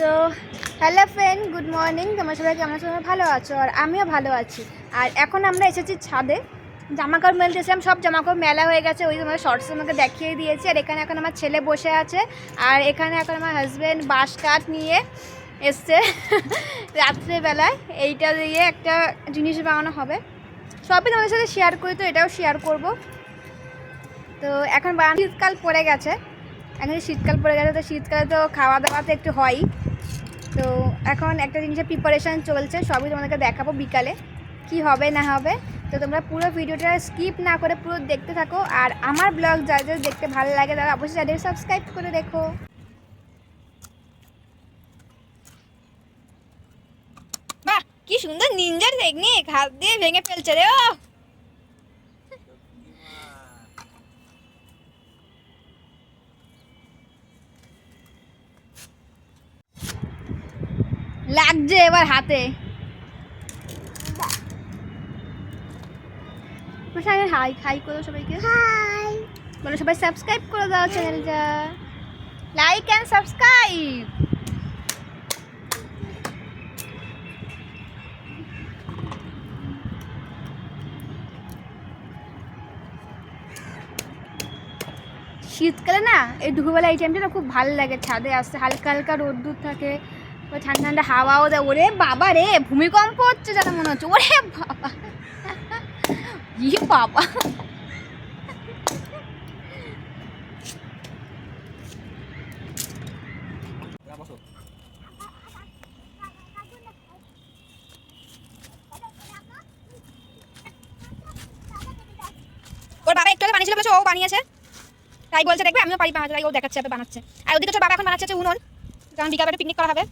তো hello friend good morning তোমরা সবাই কেমন সবাই ভালো আছো? আর আমিও ভালো আছি। আর এখন আমরা এসেছি ছাদে। জামা কাপড় মেলতে এসেছিলাম, সব জামা কাপড় মেলা হয়ে গেছে। ওই তোমার শর্টস আমাকে দেখিয়ে দিয়েছে। আর এখানে এখন আমার ছেলে বসে আছে। আর এখানে এখন আমার হাজব্যান্ড বাঁশ কাঠ নিয়ে এসছে রাত্রেবেলায়। এইটা দিয়ে একটা জিনিস বানানো হবে। সবই তোমাদের সাথে শেয়ার করি, তো এটাও শেয়ার করব। তো এখন শীতকাল পড়ে গেছে। এখন শীতকাল পড়ে গেছে, তো শীতকালে তো খাওয়া দাওয়া তো একটু হয়ই। তো এখন একটা জিনিসের প্রিপারেশান চলছে, সবই তোমাদেরকে দেখাবো বিকালে, কি হবে না হবে। তো তোমরা পুরো ভিডিওটা স্কিপ না করে পুরো দেখতে থাকো, আর আমার ব্লগ যাদের দেখতে ভালো লাগে তারা অবশ্যই তাদের সাবস্ক্রাইব করে দেখো বাহ, কি সুন্দর নিনজার টেকনিক হাত দিয়ে ভেঙে ফেলছে রে ও লাগছে এবার হাতে। হাই হাই করো সবাইকে। হাই বলো সবাই সাবস্ক্রাইব করে দাও চ্যানেলটা লাইক অ্যান্ড সাবস্ক্রাইব শীতকালে না এই দুপুরবেলা এই টাইমটা না খুব ভালো লাগে। ছাদে আসতে হালকা হালকা রোদ্দুর থাকে। ওই ঠান্ডা ঠান্ডা হাওয়াও দেয় ওরে বাবা রে, ভূমিকম্প হচ্ছে যেন মনে হচ্ছে, ওরে বাবা। ই বাবা। ওর বাবা একটু বানিয়েছিল বলেছে, ও বানিয়েছে। তাই বলছে, দেখবে, আমিও পারি বানাতে। ও দেখাচ্ছে বানাচ্ছে। আর ওদিকে তোর বাবা এখন বানাচ্ছে উনুন। কারণ বিকালবেলা পিকনিক করা হবে।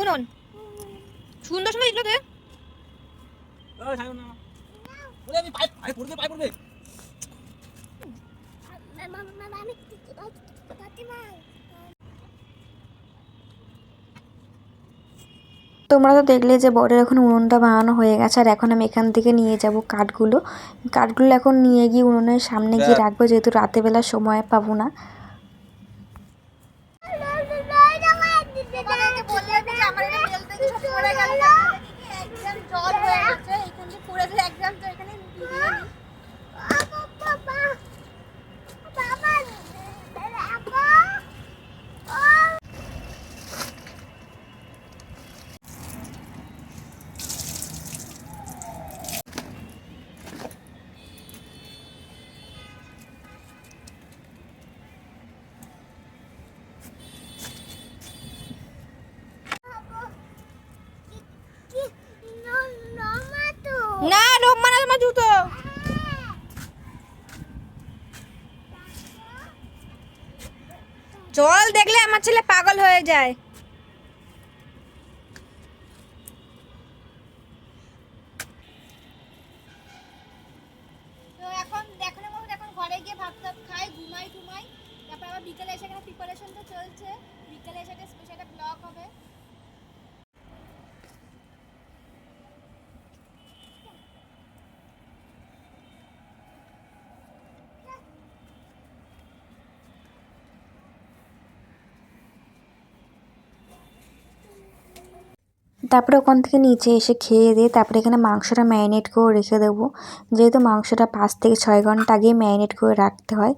উনুন। সুন্দর সুন্দর এগুলো দে আমি পাইপ পড়বে পাইপ পড়বে। তোমরা তো দেখলে যে বরের এখন উনুনটা বানানো হয়ে গেছে আর এখন আমি এখান থেকে নিয়ে যাব কাঠগুলো। কাঠগুলো এখন নিয়ে গিয়ে উনুনের সামনে গিয়ে রাখব যেহেতু রাতেবেলা সময় পাবো না। আমার জল হয়ে গেছে এখান থেকে পড়ে গেলে একদম তো এখানে দিয়ে নিই। না লোক মানে তোমার জুতো জল দেখলে আমার ছেলে পাগল হয়ে যায়। তো এখন এখন ঘরে গিয়ে ঘুমাই ঘুমাই। তারপর বিকেলে এসে এখানে প্রিপারেশন তো চলছে। বিকেলে এসে একটা স্পেশাল ব্লগ হবে। তারপরে ওখান থেকে নিচে এসে খেয়ে দিয়ে তারপরে এখানে মাংসটা ম্যারিনেট করে রেখে দেবো। যেহেতু মাংসটা পাঁচ থেকে ছয় ঘণ্টা আগে ম্যারিনেট করে রাখতে হয়।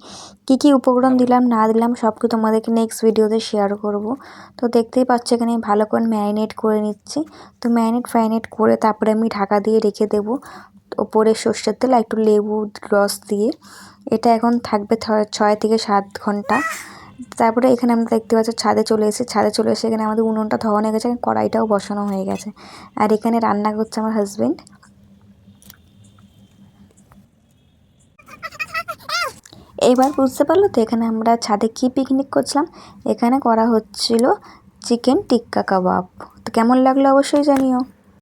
কী কী উপকরণ দিলাম, না দিলাম সব কিছু তোমাদেরকে নেক্সট ভিডিওতে শেয়ার করব। তো দেখতেই পাচ্ছ এখানে ভালো করে ম্যারিনেট করে নিচ্ছি। তো ম্যারিনেট ফ্যারিনেট করে তারপরে আমি ঢাকা দিয়ে রেখে দেবো। ওপরে সর্ষের তেল একটু লেবু রস দিয়ে। এটা এখন থাকবে ছয় থেকে সাত ঘণ্টা। তারপরে এখানে আমরা দেখতে পাচ্ছি ছাদে চলে এসেছি। ছাদে চলে এসে এখানে আমাদের উনুনটা ধোয়ানো হয়ে গেছে, কড়াইটাও বসানো হয়ে গেছে। আর এখানে রান্না করছে আমার হাজব্যান্ড এবার বুঝতে পারল তো এখানে আমরা ছাদে কি পিকনিক করছিলাম? এখানে করা হচ্ছিল চিকেন টিক্কা কাবাব তো কেমন লাগল অবশ্যই জানিও।